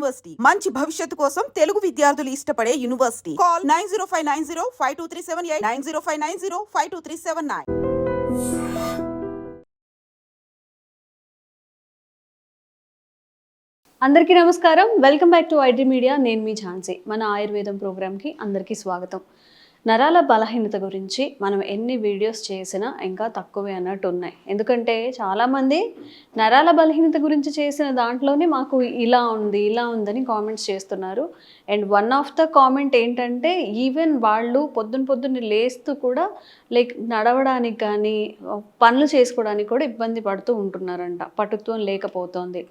University. మంచి భవిష్యత్తు కోసం తెలుగు విద్యార్థులు ఇష్టపడే university. Call nine zero five nine zero five two three seven eight nine zero five nine zero five two three seven nine. అందరికీ నమస్కారం. Welcome back to IT media. నేను మీ ఝాన్సీ. మన ఆయుర్వేదం ప్రోగ్రామ్కి అందరికీ స్వాగతం. నరాల బలహీనత గురించి మనం ఎన్ని వీడియోస్ చేసినా ఇంకా తక్కువే అన్నట్టు ఉన్నాయి. ఎందుకంటే చాలామంది నరాల బలహీనత గురించి చేసిన దాంట్లోనే మాకు ఇలా ఉంది ఇలా ఉందని కామెంట్స్ చేస్తున్నారు. And one of the comment ఏంటంటే ఈవెన్ వాళ్ళు పొద్దున్న పొద్దున్న లేస్తూ కూడా లైక్ నడవడానికి కానీ పనులు చేసుకోవడానికి కూడా ఇబ్బంది పడుతూ ఉంటున్నారంట. పటుత్వం లేకపోతుంది.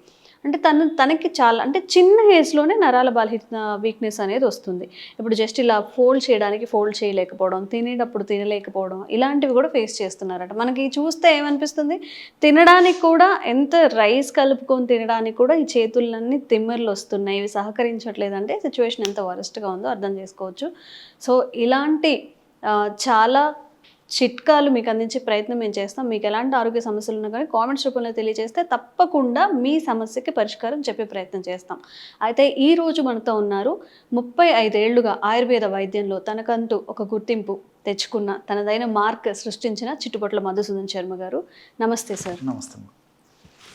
అంటే తను తనకి చాలా అంటే చిన్న ఏజ్లోనే నరాల బలహీన వీక్నెస్ అనేది వస్తుంది. ఇప్పుడు జస్ట్ ఇలా ఫోల్డ్ చేయడానికి ఫోల్డ్ చేయలేకపోవడం తినేటప్పుడు తినలేకపోవడం ఇలాంటివి కూడా ఫేస్ చేస్తున్నారట. మనకి చూస్తే ఏమనిపిస్తుంది? తినడానికి కూడా ఎంత రైస్ కలుపుకొని తినడానికి కూడా ఈ చేతులన్నీ తిమ్మర్లు వస్తున్నాయి. ఇవి సహకరించట్లేదంటే సిచ్యువేషన్ ఎంత వరస్ట్గా ఉందో అర్థం చేసుకోవచ్చు. సో ఇలాంటి చాలా చిట్కాలు మీకు అందించే ప్రయత్నం మేము చేస్తాం. మీకు ఎలాంటి ఆరోగ్య సమస్యలు ఉన్నా కానీ కామెంట్స్ రూపంలో తెలియజేస్తే తప్పకుండా మీ సమస్యకి పరిష్కారం చెప్పే ప్రయత్నం చేస్తాం. అయితే ఈ రోజు మనతో ఉన్నారు ముప్పై ఐదేళ్ళుగా ఆయుర్వేద వైద్యంలో తనకంటూ ఒక గుర్తింపు తెచ్చుకున్న తనదైన మార్క్ సృష్టించిన చిట్టుపట్ల మధుసూదన్ శర్మ గారు. నమస్తే సార్. నమస్తే.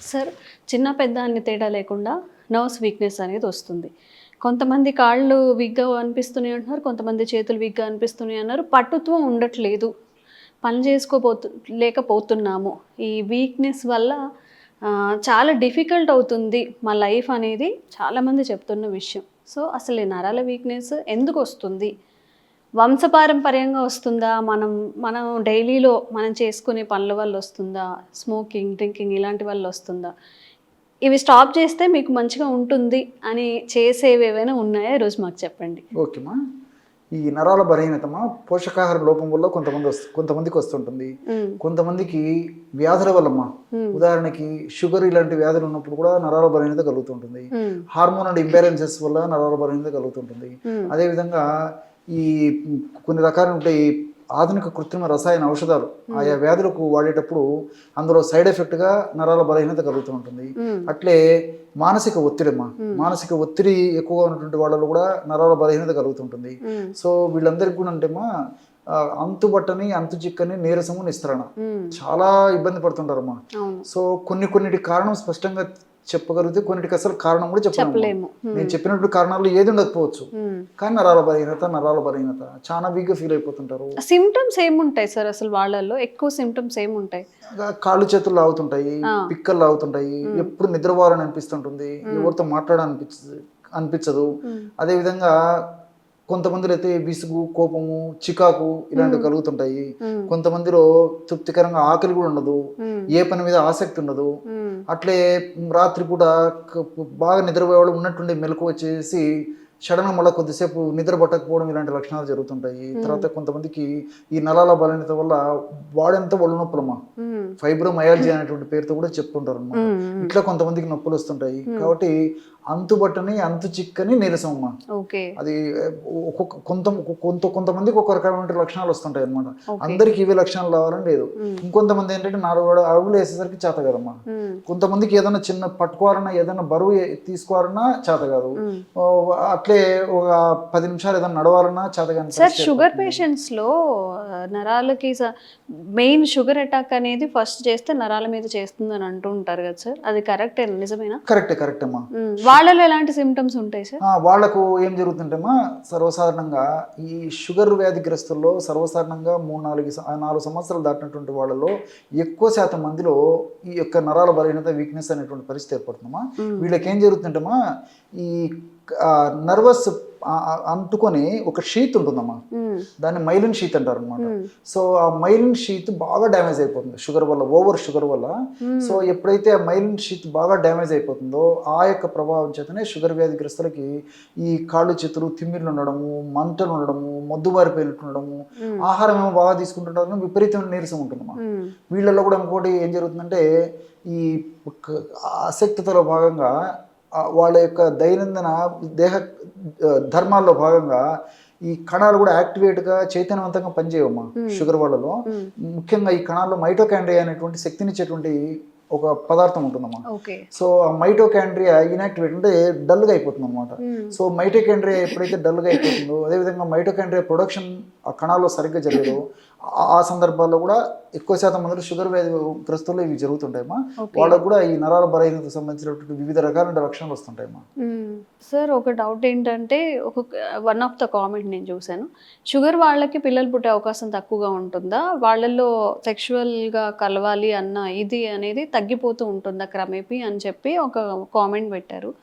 సార్ చిన్న పెద్ద అన్ని తేడా లేకుండా నర్వ్స్ వీక్నెస్ అనేది వస్తుంది. కొంతమంది కాళ్ళు వీక్గా అనిపిస్తున్నాయి అంటున్నారు కొంతమంది చేతులు వీక్గా అనిపిస్తున్నాయి అన్నారు. పట్టుత్వం ఉండట్లేదు. పని చేసుకోపోతు లేకపోతున్నాము. ఈ వీక్నెస్ వల్ల చాలా డిఫికల్ట్ అవుతుంది మా లైఫ్ అనేది చాలామంది చెప్తున్న విషయం. సో అసలు ఈ నరాల వీక్నెస్ ఎందుకు వస్తుంది? వంశపారంపర్యంగా వస్తుందా? మనం మనం డైలీలో మనం చేసుకునే పనుల వల్ల వస్తుందా? స్మోకింగ్ డ్రింకింగ్ ఇలాంటి వల్ల వస్తుందా? ఇవి స్టాప్ చేస్తే మీకు మంచిగా ఉంటుంది అని చేసేవి ఏవైనా ఉన్నాయా? ఈరోజు మాకు చెప్పండి. ఓకేమా ఈ నరాల బలహీనతమా? పోషకాహార లోపం వల్ల కొంతమంది వస్తు కొంతమందికి వస్తుంటుంది. కొంతమందికి వ్యాధుల వల్లమ్మా ఉదాహరణకి షుగర్ ఇలాంటి వ్యాధులు ఉన్నప్పుడు కూడా నరాల బలహీనత కలుగుతుంటుంది. హార్మోన్ అండ్ ఇంబ్యాలెన్సెస్ వల్ల నరాల బలహీనత కలుగుతుంటుంది. అదేవిధంగా ఈ కొన్ని రకాలు ఉంటాయి. ఆధునిక కృత్రిమ రసాయన ఔషధాలు ఆయా వ్యాధులకు వాడేటప్పుడు అందులో సైడ్ ఎఫెక్ట్గా నరాల బలహీనత కలుగుతూ ఉంటుంది. అట్లే మానసిక ఒత్తిడి అమ్మా మానసిక ఒత్తిడి ఎక్కువగా ఉన్నటువంటి వాళ్ళలో కూడా నరాల బలహీనత కలుగుతుంటుంది. సో వీళ్ళందరికీ కూడా అంటేమా అంతుబట్టని అంతు చిక్కని నీరసము నిస్త్రణ. చాలా ఇబ్బంది పడుతుంటారమ్మా సో కొన్ని కొన్నిటి కారణం స్పష్టంగా చెప్పగలిగితే కొన్నిటికి అసలు కారణం కూడా చెప్పలేము. నేను చెప్పినట్టు కారణాలు ఏది ఉండకపోవచ్చు. కానీ నరాల బలహీనత నరాల బలహీనత చాలా వీక్గా ఫీల్ అయిపోతుంటారు. సిమ్టమ్స్ ఏముంటాయి సార్ అసలు వాళ్ళల్లో? ఎక్కువ సిమ్టమ్స్ ఏముంటాయి కాళ్ళు చేతులు లాగుతుంటాయి. పిక్కలు లాగుతుంటాయి ఎప్పుడు నిద్రపోవాలని అనిపిస్తుంటుంది ఎవరితో మాట్లాడాలనిపించదు అనిపించదు. అదేవిధంగా కొంతమందిలో అయితే విసుగు కోపము చికాకు ఇలాంటివి కలుగుతుంటాయి. కొంతమందిలో తృప్తికరంగా ఆకలి కూడా ఉండదు. ఏ పని మీద ఆసక్తి ఉండదు. అట్లే రాత్రి పూట క- బాగా నిద్రపోయేవాళ్ళు ఉన్నట్టుండి మెలకు వచ్చేసి సడన్గా మళ్ళీ కొద్దిసేపు నిద్ర పట్టకపోవడం ఇలాంటి లక్షణాలు జరుగుతుంటాయి. తర్వాత కొంతమందికి ఈ నలాల బలహీనత వల్ల వాడంతా ఒళ్ళు నొప్పులమ్మా మ్మ్. ఫైబ్రోమయాలజీ అనేటువంటి పేరుతో కూడా చెప్పుకుంటారు అన్నమాట మ్మ్. ఇట్లా కొంతమందికి నొప్పులు వస్తుంటాయి. కాబట్టి అంతుబట్టని అంతు చిక్కని నీరసం అమ్మా అది ఒక్కొక్క కొంత కొంత కొంతమందికి ఒక రకమైన లక్షణాలు వస్తుంటాయి అనమాట. అందరికి ఇవే లక్షణాలు రావాలని లేదు. ఇంకొంతమంది ఏంటంటే నాలుగు అడుగు- అడుగులు వేసేసరికి చేత కదమ్మా మ్మ్. కొంతమందికి ఏదైనా చిన్న పట్టుకోవాలన్నా ఏదైనా బరువు తీసుకోవాలన్నా చేత కాదు అట్లే ఒక పది నిమిషాలు ఏదైనా నడవాలన్నా చేత షుగర్. పేషెంట్స్లో నరాలకి మెయిన్ షుగర్ అటాక్ అనేది ఫస్ట్ చేస్తే నరాల మీద చేస్తుంది అని అంటూ ఉంటారు కదా సార్? అది కరెక్ట్ నిజమేనా? కరెక్టే కరెక్ట్ అమ్మా మ్మ్. వాళ్ళలో ఎలాంటి సిమ్టమ్స్ ఉంటాయి సార్? వాళ్ళకు ఏం జరుగుతుంటేమా సర్వసాధారణంగా ఈ షుగర్ వ్యాధిగ్రస్తుల్లో సర్వసాధారణంగా మూడు నాలుగు నాలుగు సంవత్సరాలు దాటినటువంటి వాళ్ళలో ఎక్కువ శాతం మందిలో ఈ యొక్క నరాల బలహీనత వీక్నెస్ అనేటువంటి పరిస్థితి ఏర్పడుతుందమ్మా. వీళ్ళకి ఏం జరుగుతుంటేమా ఈ నర్వస్ అంటుకొని ఒక షీత్ ఉంటుందమ్మా మ్మ్. దాన్ని మైలిన్ షీత్ అంటారు అనమాట. సో ఆ మైలిన్ షీత్ బాగా డ్యామేజ్ అయిపోతుంది షుగర్ వల్ల ఓవర్ షుగర్ వల్ల సో ఎప్పుడైతే ఆ మైలిన్ షీత్ బాగా డ్యామేజ్ అయిపోతుందో ఆ యొక్క ప్రభావం చేతనే షుగర్ వ్యాధిగ్రస్తులకి ఈ కాళ్ళు చేతులు తిమ్మిర్లు ఉండడము మంటలు ఉండడము మొద్దుబారిపోయినట్టు ఉండడము. ఆహారం ఏమో బాగా తీసుకుంటుంటారు విపరీతమైన నీరసం ఉంటుందన్నమాట మ్మ్. వీళ్ళల్లో కూడా ఇంకోటి ఏం జరుగుతుందంటే ఈ ఆసక్తితో భాగంగా వాళ్ళ యొక్క దైనందిన దేహ ధర్మాల్లో భాగంగా ఈ కణాలు కూడా యాక్టివేట్గా చైతన్యవంతంగా పనిచేయవమ్మా షుగర్ వాళ్ళలో. ముఖ్యంగా ఈ కణాల్లో మైటోకాండ్రియా అనేటువంటి శక్తినిచ్చేటువంటి ఒక పదార్థం ఉంటుందమ్మా. సో ఆ మైటోకాండ్రియా ఇనాక్టివేట్ అంటే డల్గా అయిపోతుంది అనమాట సో మైటోకాండ్రియా ఎప్పుడైతే డల్గా అయిపోతుందో అదేవిధంగా మైటోకాండ్రియా ప్రొడక్షన్ ఆ కణాల్లో సరిగ్గా జరగదు ఆ- సందర్భాల్లో కూడా ఎక్కువ శాతం మంది షుగర్ వ్యాధి గ్రస్తుల్లో ఇవి జరుగుతుంటాయమ్మా. వాళ్ళకు కూడా ఈ నరాల బలహీనతకు సంబంధించినటువంటి వివిధ రకాల లక్షణాలు వస్తుంటాయమ్మా. సార్ ఒక డౌట్ ఏంటంటే ఒక వన్ ఆఫ్ ద కామెంట్ నేను చూశాను. షుగర్ వాళ్ళకి పిల్లలు పుట్టే అవకాశం తక్కువగా ఉంటుందా? వాళ్ళల్లో సెక్షువల్గా కలవాలి అన్న ఇది అనేది తగ్గిపోతూ ఉంటుందా క్రమేపీ అని చెప్పి ఒక కామెంట్ పెట్టారు.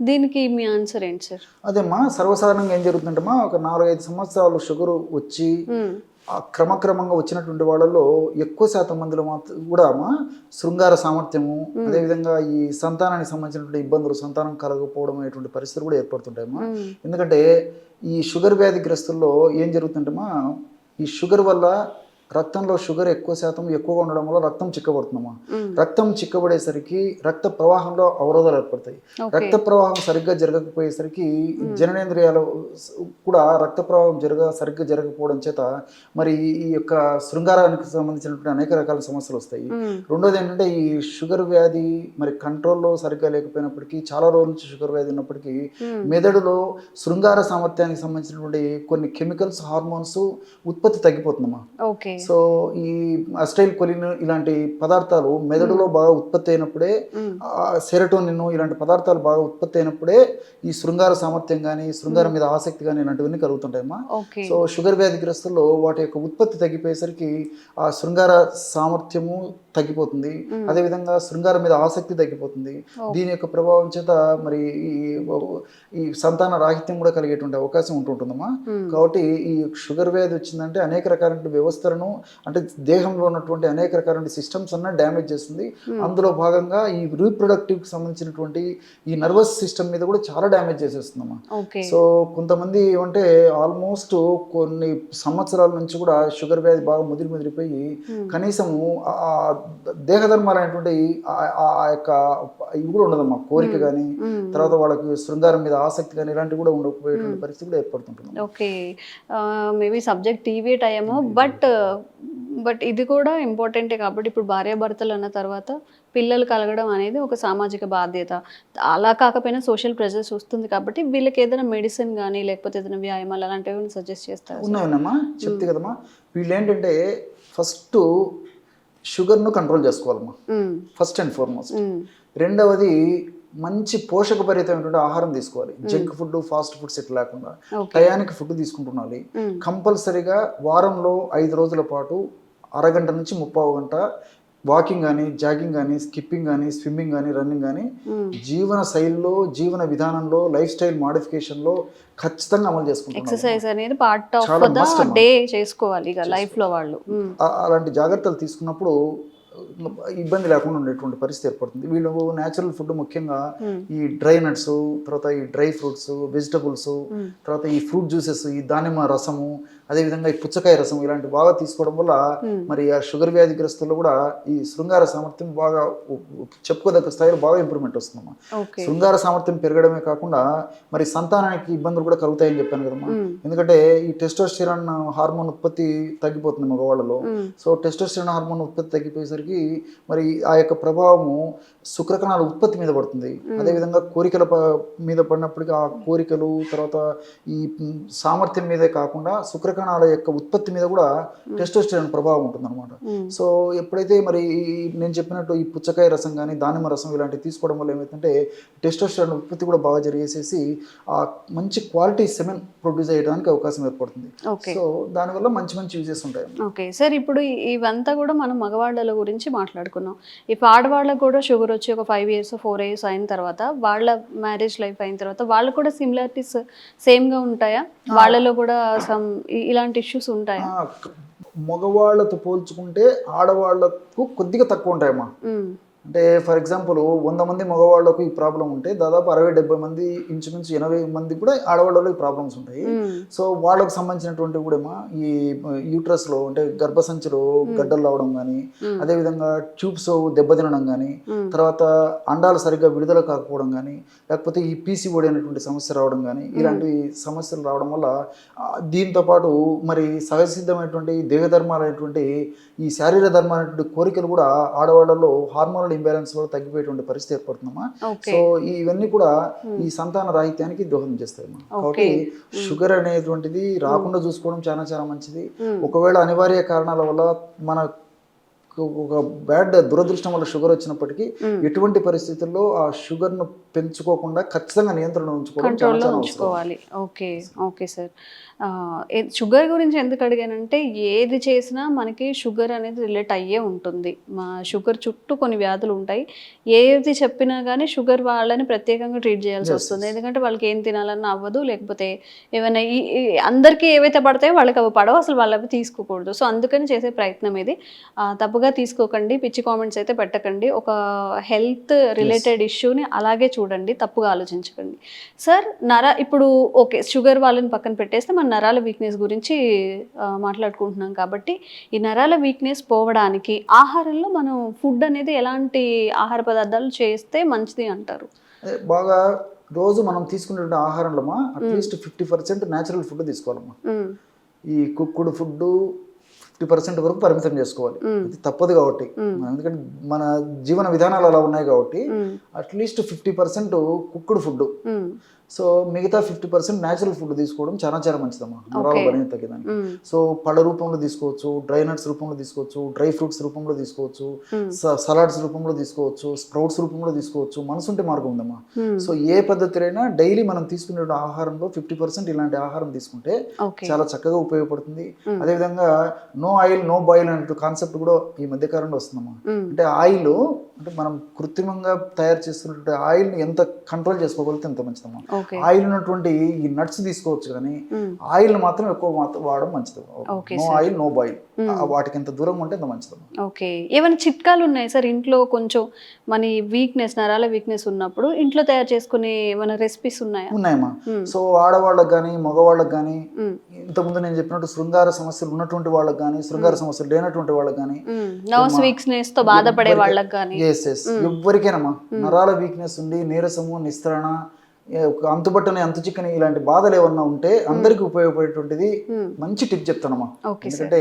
దీనికి మీ ఆన్సర్ ఏంటి సార్? అదేమ్మా సర్వసాధారణంగా ఏం జరుగుతుందంటమ్మా ఒక నాలుగైదు సంవత్సరాలు షుగర్ వచ్చి ఆ క్రమక్రమంగా వచ్చినటువంటి వాళ్ళలో ఎక్కువ శాతం మందిలో మాత్రం కూడా శృంగార సామర్థ్యము అదేవిధంగా ఈ సంతానానికి సంబంధించినటువంటి ఇబ్బందులు సంతానం కలగకపోవడం అనేటువంటి పరిస్థితులు కూడా ఏర్పడుతుంటాయమ్మా. ఎందుకంటే ఈ షుగర్ వ్యాధిగ్రస్తుల్లో ఏం జరుగుతుంటమ్మా ఈ షుగర్ వల్ల రక్తంలో షుగర్ ఎక్కువ శాతం ఎక్కువగా ఉండడం వల్ల రక్తం చిక్కబడుతుందమ్మా. రక్తం చిక్కబడేసరికి రక్త ప్రవాహంలో అవరోధాలు ఏర్పడతాయి. రక్త ప్రవాహం సరిగ్గా జరగకపోయేసరికి జననేంద్రియాలు కూడా రక్త ప్రవాహం జరగ సరిగ్గా జరగకపోవడం చేత మరి ఈ యొక్క శృంగారానికి సంబంధించినటువంటి అనేక రకాల సమస్యలు వస్తాయి. రెండోది ఏంటంటే ఈ షుగర్ వ్యాధి మరి కంట్రోల్లో సరిగ్గా లేకపోయినప్పటికీ చాలా రోజుల నుంచి షుగర్ వ్యాధి ఉన్నప్పటికీ మెదడులో శృంగార సామర్థ్యానికి సంబంధించినటువంటి కొన్ని కెమికల్స్ హార్మోన్స్ ఉత్పత్తి తగ్గిపోతుందమ్మా. ఓకే. సో ఈ అస్టైల్ కొలిన్ ఇలాంటి పదార్థాలు మెదడులో బాగా ఉత్పత్తి అయినప్పుడే సెరటోనిన్ ఇలాంటి పదార్థాలు బాగా ఉత్పత్తి అయినప్పుడే ఈ శృంగార సామర్థ్యం కానీ శృంగారం మీద ఆసక్తి కానీ ఇలాంటివన్నీ కలుగుతుంటాయమ్మా. సో షుగర్ వ్యాధిగ్రస్తుల్లో వాటి యొక్క ఉత్పత్తి తగ్గిపోయేసరికి ఆ శృంగార సామర్థ్యము తగ్గిపోతుంది. అదేవిధంగా శృంగారం మీద ఆసక్తి తగ్గిపోతుంది. దీని యొక్క ప్రభావం చేత మరి ఈ ఈ సంతాన రాహిత్యం కూడా కలిగేటువంటి అవకాశం ఉంటుంటుందమ్మా. కాబట్టి ఈ షుగర్ వ్యాధి వచ్చిందంటే అనేక రకాలైన వ్యవస్థలను అంటే దేహంలో ఉన్నటువంటి అనేక రకాలైన సిస్టమ్స్ అన్న డ్యామేజ్ చేస్తుంది. అందులో భాగంగా ఈ రీప్రొడక్టివ్కి సంబంధించినటువంటి ఈ నర్వస్ సిస్టమ్ మీద కూడా చాలా డ్యామేజ్ చేసేస్తుందమ్మా. సో కొంతమంది ఏమంటే ఆల్మోస్ట్ కొన్ని సంవత్సరాల నుంచి కూడా షుగర్ వ్యాధి బాగా ముదిరి ముదిరిపోయి కనీసము ఆ- ఆ దేహధర్మాలైనటువంటి యొక్క ఇవి కూడా ఉండదమ్మా. కోరిక కానీ తర్వాత వాళ్ళకి శృంగారం మీద ఆసక్తి కానీ ఇలాంటివి కూడా ఉండకపోయేటువంటి పరిస్థితి కూడా ఏర్పడుతుంటుంది okay maybe subject TV time but but ఇది కూడా ఇంపార్టెంటే కాబట్టి ఇప్పుడు భార్యాభర్తలు అన్న తర్వాత పిల్లలు కలగడం అనేది ఒక సామాజిక బాధ్యత. అలా కాకపోయినా సోషల్ ప్రెజర్స్ వస్తుంది కాబట్టి వీళ్ళకి ఏదైనా మెడిసిన్ కానీ లేకపోతే ఏదైనా వ్యాయామాలు అలాంటివి సజెస్ట్ చేస్తారు? ఉన్నాయన్నమ్మా చెప్తే కదమ్మా. వీళ్ళు ఏంటంటే ఫస్ట్ షుగర్ను కంట్రోల్ చేసుకోవాలమ్మా. ఫస్ట్ అండ్ ఫార్మోస్ట్ రెండవది మంచి పోషకభరితమైనటువంటి ఆహారం తీసుకోవాలి. జంక్ ఫుడ్ ఫాస్ట్ ఫుడ్స్ ఇట్లా లేకుండా టయానికి ఫుడ్ తీసుకుంటుండాలి. కంపల్సరీగా వారంలో ఐదు రోజుల పాటు అరగంట నుంచి ముప్పావు గంట వాకింగ్ కానీ జాగింగ్ కానీ స్కిప్పింగ్ కానీ స్విమ్మింగ్ కానీ రన్నింగ్ కానీ జీవన శైలిలో జీవన విధానంలో లైఫ్ స్టైల్ మోడిఫికేషన్లో ఖచ్చితంగా అమలు చేసుకుంటున్నారు ఎక్సర్సైజ్ అనేది పార్ట్ ఆఫ్ చాలా ద must అమ్మా. డే చేసుకోవాలి ఇక లైఫ్లో వాళ్ళు. అలాంటి జాగ్రత్తలు తీసుకున్నప్పుడు ఇబ్బంది లేకుండా ఉండేటువంటి పరిస్థితి ఏర్పడుతుంది. వీళ్ళు న్యాచురల్ ఫుడ్ ముఖ్యంగా ఈ డ్రై నట్స్ తర్వాత ఈ డ్రై ఫ్రూట్స్ వెజిటబుల్స్ తర్వాత ఈ ఫ్రూట్ జ్యూసెస్ ఈ దానిమ్మ రసము అదేవిధంగా ఈ పుచ్చకాయ రసం ఇలాంటి బాగా తీసుకోవడం వల్ల మరి ఆ షుగర్ వ్యాధిగ్రస్తుల్లో కూడా ఈ శృంగార సామర్థ్యం బాగా చెప్పుకోదగ్గ స్థాయిలో బాగా ఇంప్రూవ్మెంట్ వస్తుందమ్మా. శృంగార సామర్థ్యం పెరగడమే కాకుండా మరి సంతానానికి ఇబ్బందులు కూడా కలుగుతాయని చెప్పాను కదమ్మా. ఎందుకంటే ఈ టెస్టోస్టిరాన్ హార్మోన్ ఉత్పత్తి తగ్గిపోతుంది మగవాళ్ళలో. సో టెస్టోస్టిరాన్ హార్మోన్ ఉత్పత్తి తగ్గిపోయేసరికి మరి ఆ యొక్క ప్రభావము శుక్రకణాల ఉత్పత్తి మీద పడుతుంది. అదేవిధంగా కోరికల మీద పడినప్పటికీ ఆ కోరికలు తర్వాత ఈ సామర్థ్యం మీదే కాకుండా శుక్రకణాల యొక్క ఉత్పత్తి మీద కూడా టెస్టోస్టిరాన్ ప్రభావం ఉంటుంది అనమాట సో ఎప్పుడైతే మరి నేను చెప్పినట్టు ఈ పుచ్చకాయ రసం కానీ దానిమ్మ రసం ఇలాంటివి తీసుకోవడం వల్ల ఏమవుతుందంటే టెస్టోస్టిరాన్ ఉత్పత్తి కూడా బాగా జరిగేసేసి ఆ మంచి క్వాలిటీ సెమెన్ ప్రొడ్యూస్ అయ్యడానికి అవకాశం ఏర్పడుతుంది. సో దానివల్ల మంచి మంచి యూజెస్ ఉంటాయి ఓకే. సార్ ఇప్పుడు ఇవంతా కూడా మనం మగవాళ్ళ గురించి మాట్లాడుకున్నాం. ఇప్పుడు ఆడవాళ్ళకు కూడా షుగర్ వచ్చి ఒక ఫైవ్ ఇయర్స్ ఫోర్ ఇయర్స్ అయిన తర్వాత వాళ్ళ మ్యారేజ్ లైఫ్ అయిన తర్వాత వాళ్ళు కూడా సిమిలారిటీస్ సేమ్గా ఉంటాయా? వాళ్ళలో కూడా సమ్ ఇలాంటి ఇష్యూస్ ఉంటాయా మగవాళ్ళతో పోల్చుకుంటే ఆడవాళ్ళకు కొద్దిగా తక్కువ ఉంటాయమ్మా మ్మ్. అంటే ఫర్ ఎగ్జాంపుల్ వంద మంది మగవాళ్ళకు ఈ ప్రాబ్లం ఉంటే దాదాపు అరవై డెబ్బై మంది ఇంచుమించు ఎనభై మంది కూడా ఆడవాళ్ళలో ఈ ప్రాబ్లమ్స్ ఉంటాయి. సో వాళ్ళకు సంబంధించినటువంటి కూడా ఈ యూట్రస్లో అంటే గర్భసంచిలో గడ్డలు రావడం కానీ అదేవిధంగా ట్యూబ్స్ దెబ్బతినడం కానీ తర్వాత అండాలు సరిగ్గా విడుదల కాకపోవడం కానీ లేకపోతే ఈ పీసీఓడి అనేటువంటి సమస్య రావడం కానీ ఇలాంటి సమస్యలు రావడం వల్ల దీంతో పాటు మరి సహజసిద్ధమైనటువంటి దేహధర్మాలైనటువంటి ఈ శారీర ధర్మాలైనటువంటి కోరికలు కూడా ఆడవాళ్ళలో హార్మోనల్ ఇంబ్యాలెన్స్ వల్ల తగ్గిపోయేటువంటి పరిస్థితి ఏర్పడుతుందమ్మా. సో ఇవన్నీ కూడా ఈ సంతాన రాహిత్యానికి దోహదం చేస్తాయమ్మా. కాబట్టి షుగర్ అనేటువంటిది రాకుండా చూసుకోవడం చాలా చాలా మంచిది. ఒకవేళ అనివార్య కారణాల వల్ల మన ఒక బ్యాడ్ దురదృష్టం వల్ల షుగర్ వచ్చినప్పటికీ ఎటువంటి పరిస్థితుల్లో ఆ షుగర్ను పెంచుకోకుండా ఖచ్చితంగా నియంత్రణ ఉంచుకోవడం ఉంచుకోవాలి. Okay okay sir. షుగర్ గురించి ఎందుకు అడిగానంటే ఏది చేసినా మనకి షుగర్ అనేది రిలేట్ అయ్యే ఉంటుంది. మా షుగర్ చుట్టూ కొన్ని వ్యాధులు ఉంటాయి. ఏది చెప్పినా కానీ షుగర్ వాళ్ళని ప్రత్యేకంగా ట్రీట్ చేయాల్సి వస్తుంది. ఎందుకంటే వాళ్ళకి ఏం తినాలన్నా అవ్వదు. లేకపోతే ఏమైనా అందరికీ ఏవైతే పడతాయో వాళ్ళకి అవి పడవు. అసలు వాళ్ళు అవి తీసుకోకూడదు. సో అందుకని చేసే ప్రయత్నం ఇది. తప్పుగా తీసుకోకండి. పిచ్చి కామెంట్స్ అయితే పెట్టకండి. ఒక హెల్త్ రిలేటెడ్ ఇష్యూని అలాగే చూడండి. తప్పుగా ఆలోచించకండి. సార్ నర ఇప్పుడు ఓకే షుగర్ వాళ్ళని పక్కన పెట్టేస్తే మన నరాల వీక్నెస్ గురించి మాట్లాడుకుంటున్నాం కాబట్టి ఈ నరాల వీక్నెస్ పోవడానికి ఆహారంలో మనం ఫుడ్ అనేది ఎలాంటి ఆహార పదార్థాలు చేస్తే మంచిది అంటారు? బాగా రోజు మనం తీసుకునే ఆహారంలోమా at least fifty percent natural food తీసుకోవాలమ్మా. మ్మ్. ఈ కుక్కుడు ఫుడ్ ఫిఫ్టీ పర్సెంట్ వరకు పరిమితం చేసుకోవాలి. ఇది తప్పదు కాబట్టి. ఎందుకంటే మన జీవన విధానాలు అలా ఉన్నాయి కాబట్టి. At least fifty percent cooked food. So మిగతా ఫిఫ్టీ పర్సెంట్ న్యాచురల్ ఫుడ్ తీసుకోవడం చాలా చాలా మంచిదమ్మా. నరాల బలహీనత తగ్గడానికి మ్మ్. సో పళ్ళ రూపంలో తీసుకోవచ్చు డ్రై నట్స్ రూపంలో తీసుకోవచ్చు డ్రై ఫ్రూట్స్ రూపంలో తీసుకోవచ్చు సలాడ్స్ రూపంలో తీసుకోవచ్చు స్ప్రౌట్స్ రూపంలో తీసుకోవచ్చు మనసుంటే మార్గం ఉందమ్మా. మ్మ్. సో ఏ పద్ధతిరైనా డైలీ మనం తీసుకునే ఆహారంలో ఫిఫ్టీ పర్సెంట్ ఇలాంటి ఆహారం తీసుకుంటే చాలా చక్కగా ఉపయోగపడుతుంది. అదేవిధంగా నో ఆయిల్ నో బాయిల్ అనే కాన్సెప్ట్ కూడా ఈ మధ్య కాలంలో వస్తుందమ్మా. మ్మ్. అంటే ఆయిల్ అంటే మనం కృత్రిమంగా తయారు చేస్తున్నటువంటి ఆయిల్ ఎంత కంట్రోల్ చేసుకోగలిగితే ఎంత మంచిదమ్మా. ఆయిల్ ఉన్నటువంటి ఈ నట్స్ తీసుకోవచ్చు కానీ. ఆయిల్ మాత్రం ఎక్కువ మాత్రం వాడడం మంచిది నో ఆయిల్ నో బాయిల్ వాటికి ఎంత దూరంగా ఉంటే అంత మంచిదమ్మా. ఓకే. ఏమైనా చిట్కాలు ఉన్నాయి సార్? ఇంట్లో కొంచెం మన వీక్నెస్ నరాల వీక్నెస్ ఉన్నప్పుడు ఇంట్లో తయారు చేసుకునే ఏమైనా రెసిపీస్ ఉన్నాయా? ఉన్నాయమ్మా. సో ఆడవాళ్ళకి కానీ మగవాళ్ళకి కానీ ఇంతకుముందు నేను చెప్పినట్టు శృంగార సమస్యలు ఉన్నటువంటి వాళ్ళకి కానీ శృంగార సమస్యలు లేనటువంటి వాళ్ళకి కానీ నర్వ్స్ వీక్నెస్తో బాధపడే వాళ్ళకి కానీ ఎస్ ఎస్ ఎవరికైనామా నరాల వీక్నెస్ ఉండి నీరసము నిస్త్రణ అంతుబట్టని అంతు చిక్కని ఇలాంటి బాధలు ఏమన్నా ఉంటే అందరికీ ఉపయోగపడేటువంటిది మంచి టిప్ చెప్తానమ్మా ఎందుకంటే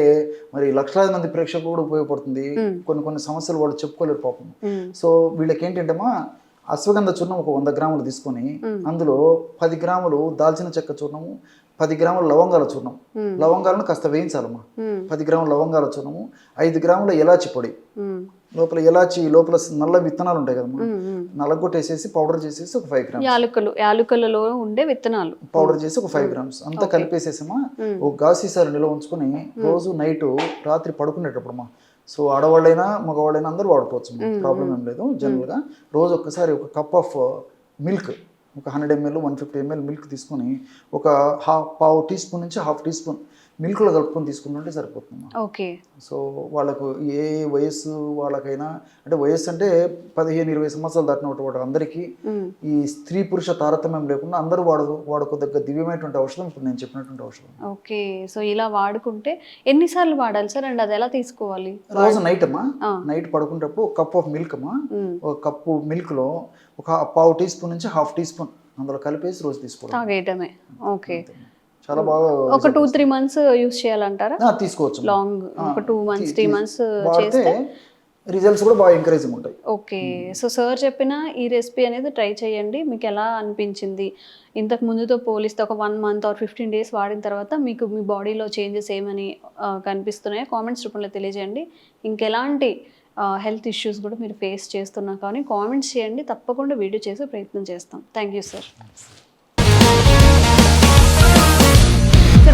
మరి లక్షలాది మంది ప్రేక్షకులు కూడా ఉపయోగపడుతుంది. కొన్ని కొన్ని సమస్యలు వాళ్ళు చెప్పుకోలేరు పాపం. సో వీళ్ళకి ఏంటంటేమా అశ్వగంధ చూర్ణం ఒక వంద గ్రాములు తీసుకొని అందులో పది గ్రాములు దాల్చిన చెక్క చూర్ణము పది గ్రాములు లవంగాల చూర్ణం. లవంగాలను కాస్త వేయించాలమ్మా. పది గ్రాముల లవంగాల చూర్ణము ఐదు గ్రాముల ఎలాచి పొడి. లోపల ఎలాచి లోపల నల్ల విత్తనాలు ఉంటాయి కదమ్మా నల్లగొట్టేసేసి పౌడర్ చేసేసి ఒక ఫైవ్ గ్రామ్స్ యాలుకలు యాలుకలలో ఉండే విత్తనాలు. పౌడర్ చేసి ఒక ఫైవ్ గ్రామ్స్ అంతా కలిపేసేసామా? ఒక గాసీసారి నిల్వ ఉంచుకొని రోజు నైట్ రాత్రి పడుకునేటప్పుడు మా సో ఆడవాళ్ళైనా మగవాళ్ళైనా అందరూ వాడుకోవచ్చు ప్రాబ్లం ఏం లేదు. జనరల్గా రోజు ఒక్కసారి ఒక కప్ ఆఫ్ మిల్క్ ఒక hundred ML one fifty ML milk తీసుకొని ఒక హాఫ్ పావు టీ స్పూన్ నుంచి హాఫ్ టీ స్పూన్ మిల్క్లో కలుపుకొని తీసుకుంటుంటే సరిపోతుంది ఓకే. సో వాళ్ళకు ఏ వయస్సు వాళ్ళకైనా అంటే వయస్సు అంటే పదిహేను ఇరవై సంవత్సరాలు దాటిన వాటి అందరికీ ఈ స్త్రీ పురుష తారతమ్యం లేకుండా అందరూ వాడు వాడుకోదగ్గ దివ్యమైనటువంటి ఔషధం ఇప్పుడు నేను చెప్పినటువంటి ఔషధం ఓకే. సో ఇలా వాడుకుంటే ఎన్నిసార్లు వాడాలి సార్? అండ్ అది ఎలా తీసుకోవాలి? రోజు నైట్ అమ్మా. నైట్ పడుకునేటప్పుడు ఒక కప్ ఆఫ్ మిల్క్ అమ్మా. మ్మ్. ఒక కప్పు మిల్క్లో ఒక పావు టీ స్పూన్ నుంచి హాఫ్ టీ స్పూన్ అందులో కలిపేసి రోజు తాగేయటమే. ఓకే. చాలా బాగా ఒక టూ త్రీ మంత్స్ యూస్ చేయాలంటారా? తీసుకోవచ్చు. లాంగ్ ఒక టూ మంత్స్ త్రీ మంత్స్ చేస్తే? రిజల్ట్స్ కూడా బాగా ఎంకరేజింగ్ ఉంటాయి. ఓకే. సో సార్ చెప్పిన ఈ రెసిపీ అనేది ట్రై చేయండి. మీకు ఎలా అనిపించింది? ఇంతకు ముందుతో పోలిస్తే ఒక one month or fifteen days వాడిన తర్వాత మీకు మీ బాడీలో చేంజెస్ ఏమని కనిపిస్తున్నాయో కామెంట్స్ రూపంలో తెలియజేయండి. ఇంకెలాంటి హెల్త్ ఇష్యూస్ కూడా మీరు ఫేస్ చేస్తున్నా కానీ కామెంట్స్ చేయండి. తప్పకుండా వీడియో చేసే ప్రయత్నం చేస్తాం. Thank you sir